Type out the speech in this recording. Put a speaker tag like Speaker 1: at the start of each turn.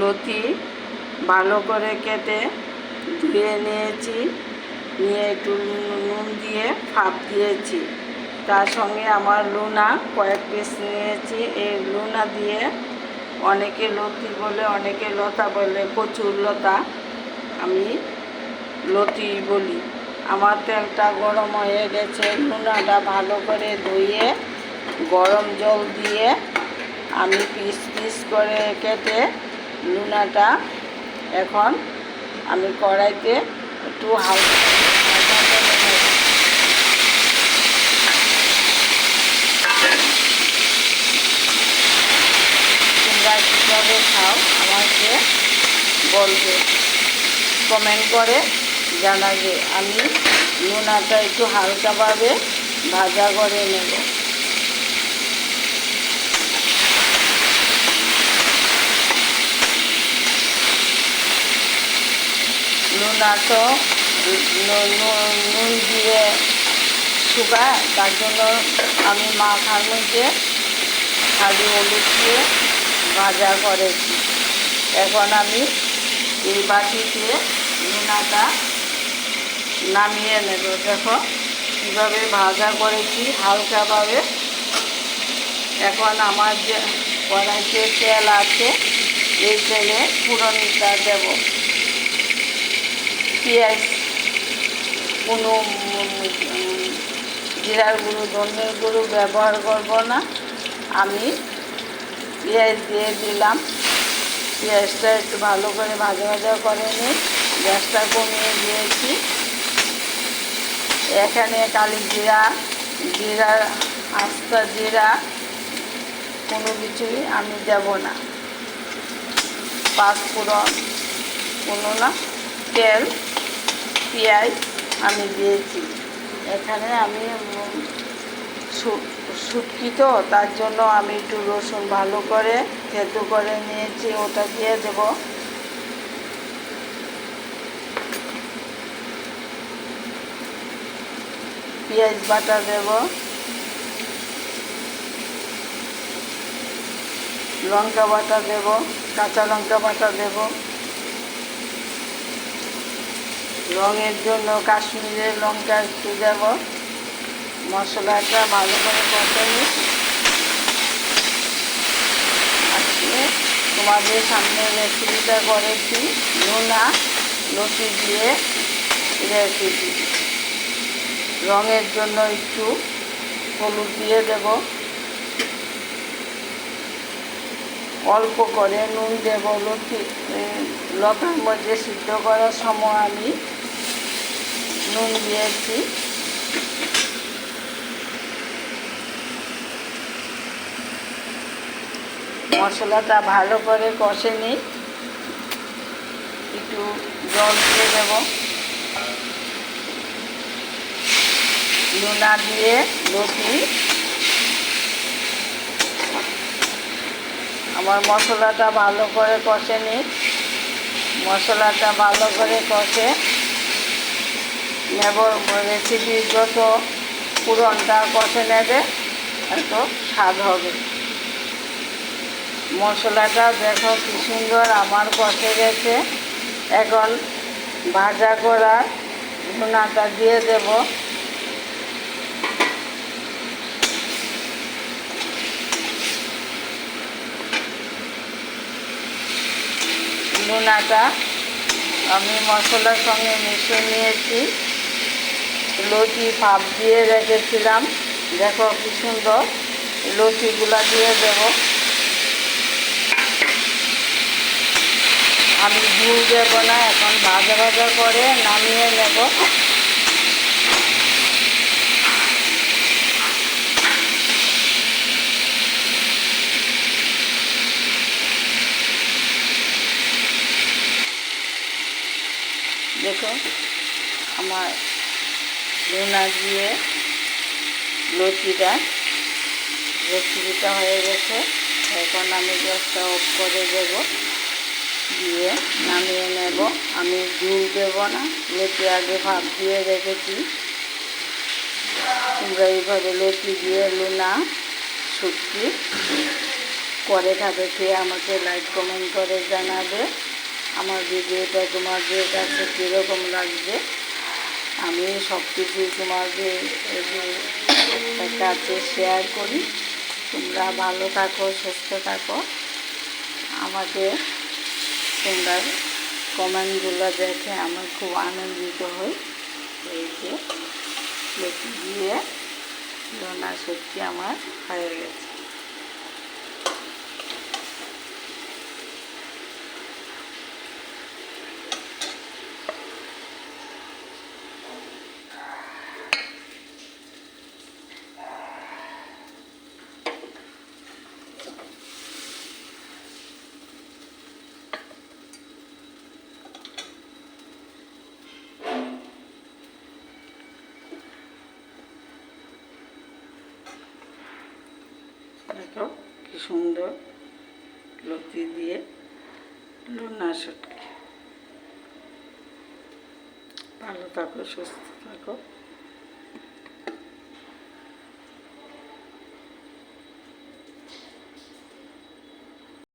Speaker 1: লতি ভালো করে কেটে ধুয়ে নিয়েছি। নিয়ে একটু নুন দিয়ে ফাপ দিয়েছি। তার সঙ্গে আমার লুনা কয়েক পিস নিয়েছি। এই লুনা দিয়ে অনেকে লতি বলে, অনেকে লতা বলে কচুর লতা আমি লতি বলি। আমার তেলটা গরম হয়ে গেছে। লুনাটা ভালো করে ধুয়ে, গরম জল দিয়ে আমি পিস পিস করে কেটে লুনাটা এখন আমি কড়াইতে একটু হালকা তোমরা কীভাবে খাও আমাকে বলবে। কমেন্ট করে জানাবে। আমি নুনাটা একটু হালকাভাবে ভাজা করে নেব নুনা তো নুন দিয়ে শুকায়। তার জন্য আমি মাখার মধ্যে খালি হলুদ দিয়ে ভাজা করেছি। এখন আমি এই বাটিতে নুনাটা নামিয়ে নেব। দেখো কীভাবে ভাজা করেছি, হালকাভাবে। এখন আমার যে কড়াইতে তেল আছে, এই তেলে ফুরনটা দেব। পেঁয়াজ কোনো জিরার গুঁড়ো ধনের গুঁড়ো ব্যবহার করব না। আমি পেঁয়াজ দিয়ে দিলাম। পেঁয়াজটা একটু ভালো করে ভাজা ভাজা করে নিই গ্যাসটা কমিয়ে দিয়েছি। এখানে কালি জিরা জিরা, আস্তা জিরা, কোনো কিছুই আমি দেব না। পাঁচ পাঁচফোড়ন কোনো না। তেল পেঁয়াজ আমি দিয়েছি। এখানে আমি শুটকি তো, তার জন্য আমি একটু রসুন ভালো করে থেতো করে নিয়েছি, ওটা দিয়ে দেব। পেঁয়াজ বাটা দেব। লঙ্কা বাটা দেব, কাঁচা লঙ্কা বাটা দেব। রঙের জন্য কাশ্মীরের লঙ্কা একটু দেব। মশলাটা ভালো করে কষাই আজকে তোমাদের সামনে রেসিপিটা করেছি। নোনা লতি দিয়ে রেসিপি রঙের জন্য একটু হলুদ দিয়ে দেব। অল্প করে নুন দেব। লতি লতার মধ্যে সিদ্ধ করার সময় আমি নুন দিয়েছি মশলাটা ভালো করে কষে নিই। একটু জল দিয়ে দেব। লুনা দিয়ে লতি আমার মশলাটা ভালো করে কষে নিই। মশলাটা ভালো করে কষে নেব রেসিপি যত পুরনটা কষে নেবে এত স্বাদ হবে। মশলাটা দেখো কি সুন্দর আমার কষে গেছে। এখন ভাজা করা ধুনাটা দিয়ে দেব। লুনাটা আমি মশলার সঙ্গে মিশিয়ে নিয়েছি। লতি ভাপ দিয়ে রেখেছিলাম। দেখো কি সুন্দর লতিগুলা দিয়ে দেবো। আমি ঝুল দেবো না, এখন ভাজা ভাজা করে নামিয়ে নেব। দেখো, আমার লুনা দিয়ে লতিটা রেসিপিটা হয়ে গেছে। এখন আমি গ্যাসটা অফ করে দেবো। দিয়ে নামিয়ে নেব। আমি ঝুল দেব না। লতি আগে ভাপ দিয়ে রেখেছি। তোমরা এইভাবে লতি দিয়ে লুনা শুটকি। পরে খাবে খেয়ে আমাকে লাইক, কমেন্ট করে জানাবে। আমার ভিডিওটা তোমাদের কাছে কীরকম লাগবে? আমি সব কিছুই তোমাদের কাছে শেয়ার করি। তোমরা ভালো থাকো, সুস্থ থাকো। আমাকে তোমরা কমেন্টগুলো দেখে আমার খুব আনন্দিত হই। এই যে দিয়ে লোনা সত্যি আমার হয়ে গেছে। দেখো কি সুন্দর লতি দিয়ে লোনা সটকে ভালো থাকো সুস্থ থাকো।